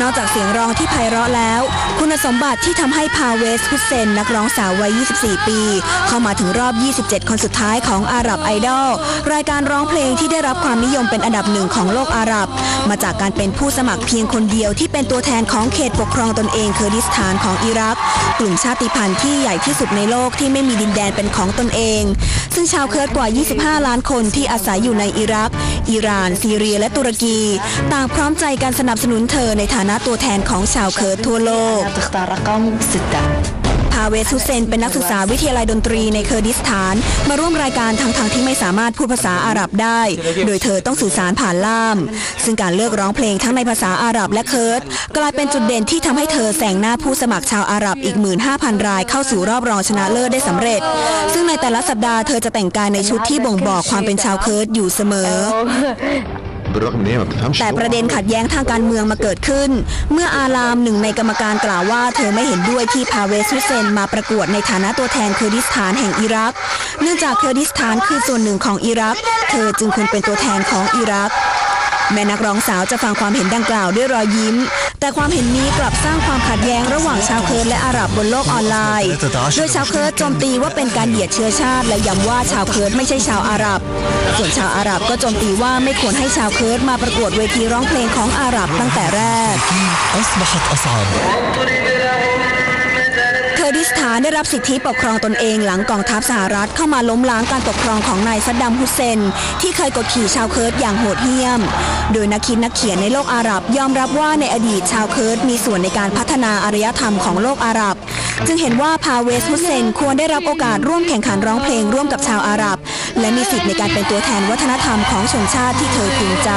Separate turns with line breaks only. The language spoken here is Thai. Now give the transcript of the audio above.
นอกจากเสียงร้องที่ไพเราะแล้ว คุณสมบัติที่ทำให้พาเวสฮุสเซน นักร้องสาววัย 24 ปี เข้ามาถึงรอบ 27 คนสุดท้ายของอาหรับไอดอลรายการร้องเพลงที่ได้รับความนิยมเป็นอันดับหนึ่งของโลกอาหรับ มาจากการเป็นผู้สมัครเพียงคนเดียวที่เป็นตัวแทนของเขตปกครองตนเองเคอร์ดิสถานของอิรัก กลุ่มชาติพันธุ์ที่ใหญ่ที่สุดในโลกที่ไม่มีดินแดนเป็นของตนเอง ซึ่งชาวเคิร์ดกว่า 25 ล้านคนที่อาศัยอยู่ในอิรัก อิหร่าน ซีเรียและตุรกี ต่างพร้อมใจการสนับสนุนเธอในฐานะตัวแทนของชาวเคิร์ดทั่วโลก พาเวสุเซนเป็นนักศึกษาวิทยาลัยดนตรีในเคอร์ดิสถาน มาร่วมรายการทั้งทางๆที่ไม่สามารถพูดภาษาอาหรับได้ โดยเธอต้องสื่อสารผ่านล่าม ซึ่งการเลือกร้องเพลงทั้งในภาษาอาหรับและเคิร์ดกลายเป็นจุดเด่นที่ทำให้เธอแซงหน้าผู้สมัครชาวอาหรับอีก 15,000 รายเข้าสู่รอบรองชนะเลิศได้สำเร็จ ซึ่งในแต่ละสัปดาห์เธอจะแต่งกายในชุดที่บ่งบอกความเป็นชาวเคิร์ดอยู่เสมอ แต่ประเด็นขัดแย้งทางการเมืองมาเกิดขึ้น เมื่ออารามหนึ่งในกรรมการกล่าวว่า เธอไม่เห็นด้วยที่พาเวสุเซนมาประกวดในฐานะตัวแทนเคอร์ดิสถานแห่งอิรัก เนื่องจากเคอร์ดิสถานคือส่วนหนึ่งของอิรัก เธอจึงควรเป็นตัวแทนของอิรัก แม่นักร้องสาวจะฟังความเห็นดังกล่าวด้วยรอยยิ้ม แต่ความเห็นนี้กลับสร้างความขัดแย้งระหว่างชาวเคิร์ดและอาหรับบนโลกออนไลน์ โดยชาวเคิร์ดโจมตีว่าเป็นการเหยียดเชื้อชาติ และย้ำว่าชาวเคิร์ดไม่ใช่ชาวอาหรับ ส่วนชาวอาหรับก็โจมตีว่าไม่ควรให้ชาวเคิร์ดมาประกวดเวทีร้องเพลงของอาหรับตั้งแต่แรกานได้รับสิทธิปกครองตนเองหลังกองทัพสหรัฐเข้ามาล้มล้างการปกครองของนายซัดดัมฮุสเซน ที่เคยกดขี่ชาวเคิร์ดอย่างโหดเหี้ยม โดยนักคิดนักเขียนในโลกอาหรับยอมรับว่าในอดีตชาวเคิร์ดมีส่วนในการพัฒนาอารยธรรมของโลกอาหรับ จึงเห็นว่าพาเวสฮุสเซนควรได้รับโอกาสร่วมแข่งขันร้องเพลงร่วมกับชาวอาหรับ และมีสิทธิ์ในการเป็นตัวแทนวัฒนธรรมของชนชาติที่เธอภูมิใจ